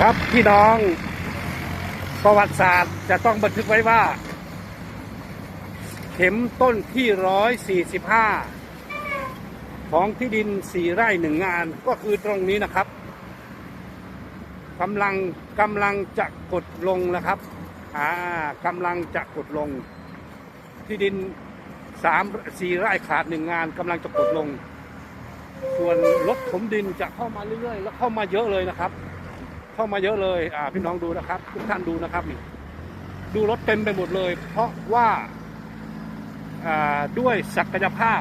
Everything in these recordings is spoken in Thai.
ครับพี่น้องประวัติศาสตร์จะต้องบันทึกไว้ว่า เข็มต้นที่ร้อยสี่สิบห้าของที่ดินสี่ไร่หนึ่งงานก็คือตรงนี้นะครับกำลังกำลังจะกดลงนะครับอ่ากำลังจะกดลง ที่ดินสามสี่ไร่ขาดหนึ่งงานกำลังจะกดลง ส่วนรถถมดินจะเข้ามาเรื่อยๆ แล้วเข้ามาเยอะเลยนะครับ เข้ามาเยอะเลยอ่าพี่น้องดูนะครับ ทุกท่านดูนะครับนี่ดูรถเต็มไปหมดเลย เพราะว่าอ่าด้วยศักยภาพ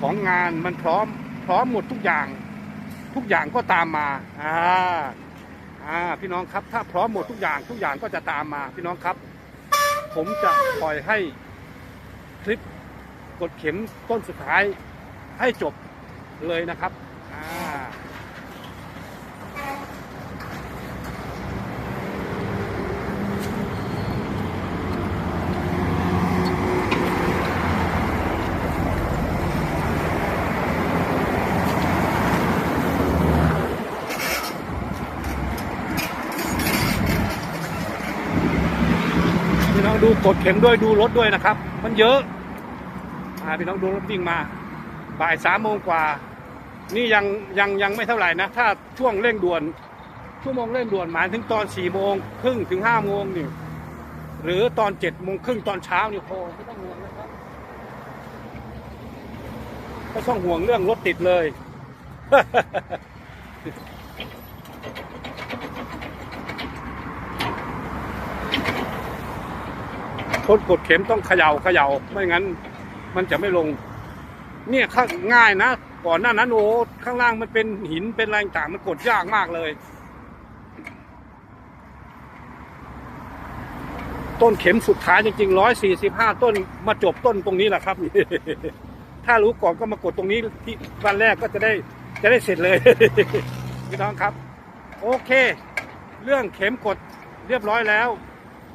ของงานมันพร้อมพร้อมหมดทุกอย่าง ทุกอย่างก็ตามมาอ่าอ่าพี่น้องครับ ถ้าพร้อมหมดทุกอย่าง ทุกอย่างก็จะตามมา พี่น้องครับ ผมจะปล่อยให้คลิปกดเข็มต้นสุดท้ายให้จบเลยนะครับ ดูกดเข็มด้วยดูรถด้วยนะครับ มันเยอะอาพี่น้องดูรถวิ่งมา บ่ายสามโมงกว่า นี่ยังยังยังไม่เท่าไหร่นะ ถ้าช่วงเร่งด่วน ชั่วโมงเร่งด่วนหมายถึงตอนสี่โมงครึ่งถึงห้าโมงนี่หรือตอนเจ็ดโมงครึ่งตอนเช้านี่โอ้ไม่ต้องห่วงนะครับไม่ต้องห่วงเรื่องรถติดเลย คนกดเข็มต้องเขย่าเขย่าไม่งั้น มันจะไม่ลง เนี่ยข้างง่ายนะก่อนหน้านั้นโอ้ข้างล่างมันเป็นหินเป็นอะไรต่างมันกดยากมากเลย ต้นเข็มสุดท้ายจริงๆร้อยสี่สิบห้าต้นมาจบต้นตรงนี้แหละครับ ถ้ารู้ก่อนก็มากดตรงนี้ที่วันแรกก็จะได้จะได้เสร็จเลยพี่น้องครับ โอเค เรื่องเข็มกดเรียบร้อยแล้ว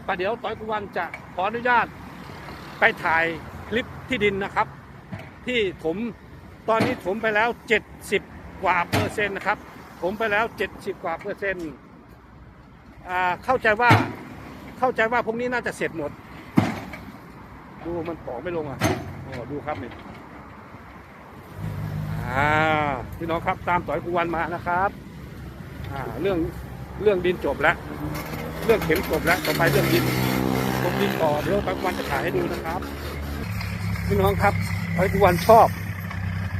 ประเดี๋ยวต่อยกุวันจะ ขออนุญาตไปถ่ายคลิปที่ดินนะครับ ที่ผมตอนนี้ผมไปแล้ว 70 กว่าเปอร์เซ็นต์นะครับ ผมไปแล้ว 70 กว่าเปอร์เซ็นต์อ่าเข้าใจว่าเข้าใจว่าพวกนี้น่าจะเสร็จหมด ดูมันต่อไม่ลงอะอดูครับนี่อ่าพี่น้องครับตามต่อยกุวันมานะครับอ่าเรื่องเรื่องดินจบแล้ว เรื่องเข็มจบแล้วต่อไปเรื่องดิน ผมดินต่อเดี๋ยวตะวันจะถ่ายให้ดูนะครับพี่น้องครับไอ้ทุกวันชอบ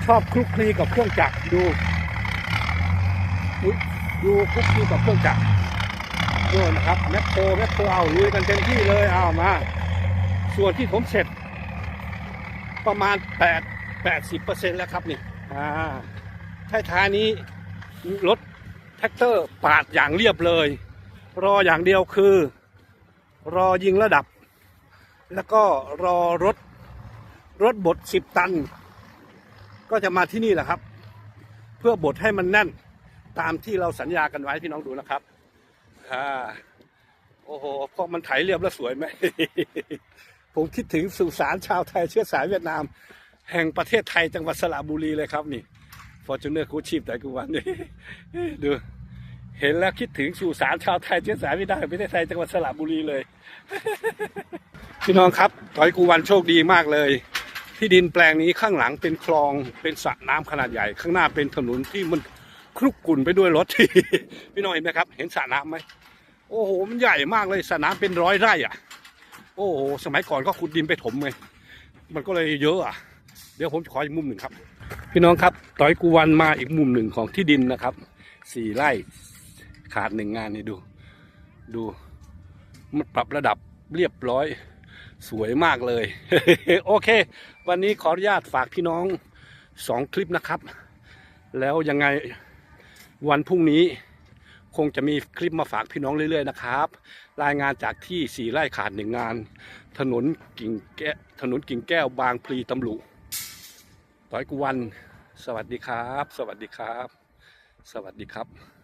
ชอบคลุกคลีกับเครื่องจักรดูดูคลุกคลีกับเครื่องจักรดูนะครับแมคโครแมคโครเอาลุยกันเต็มที่เลยเอามา ส่วนที่ผมเสร็จ ประมาณ8 80เปอร์เซ็นต์แล้วครับนี่อ่าท้ายท้ายนี้รถแท็กเตอร์ปาดอย่างเรียบเลย รออย่างเดียวคือ รอยิงระดับ แล้วก็รอรถรถบดสิบตัน ก็จะมาที่นี่แหละครับ เพื่อบดให้มันแน่นตามที่เราสัญญากันไว้พี่น้องดูนะครับอ่าโอ้โหพอมันไถเรียบแล้วสวยไหม ผมคิดถึงสุสานชาวไทยเชื้อสายเวียดนาม แห่งประเทศไทยจังหวัดสระบุรีเลยครับนี่ฟอร์จูเนอร์คูชีพแต่กูวันนี้ดู เห็นแล้วคิดถึงสู่สารชาวไทยเชื้อสายไม่ได้ประเทศไทยจังหวัดสระบุรีเลย พี่น้องครับต่อยกูวันโชคดีมากเลย ที่ดินแปลงนี้ข้างหลังเป็นคลองเป็นสระน้ำขนาดใหญ่ ข้างหน้าเป็นถนนที่มันคลุกกลุ่นไปด้วยรถพี่น้องเห็นไหมครับ เห็นสระน้ำไหมโอ้โหมันใหญ่มากเลยสระน้ำเป็นร้อยไร่อะ โอ้โหสมัยก่อนก็ขุดดินไปถมไงมันก็เลยเยอะอะ เดี๋ยวผมจะขออีกมุมหนึ่งครับ พี่น้องครับต่อยกูวันมาอีกมุมหนึ่งของที่ดินนะครับสี่ไร่ ขาดหนึ่งงานนี่ดู ดู มันปรับระดับเรียบร้อย สวยมากเลย โอเค วันนี้ขออนุญาตฝากพี่น้องสองคลิปนะครับ แล้วยังไงวันพรุ่งนี้คงจะมีคลิปมาฝากพี่น้องเรื่อย ๆ นะครับ รายงานจากที่สี่ไร่ขาดหนึ่งงาน ถนนกิ่งแก้วถนนกิ่งแก้วบางพลีตำลุต่อยกุวัน สวัสดีครับ สวัสดีครับ สวัสดีครับ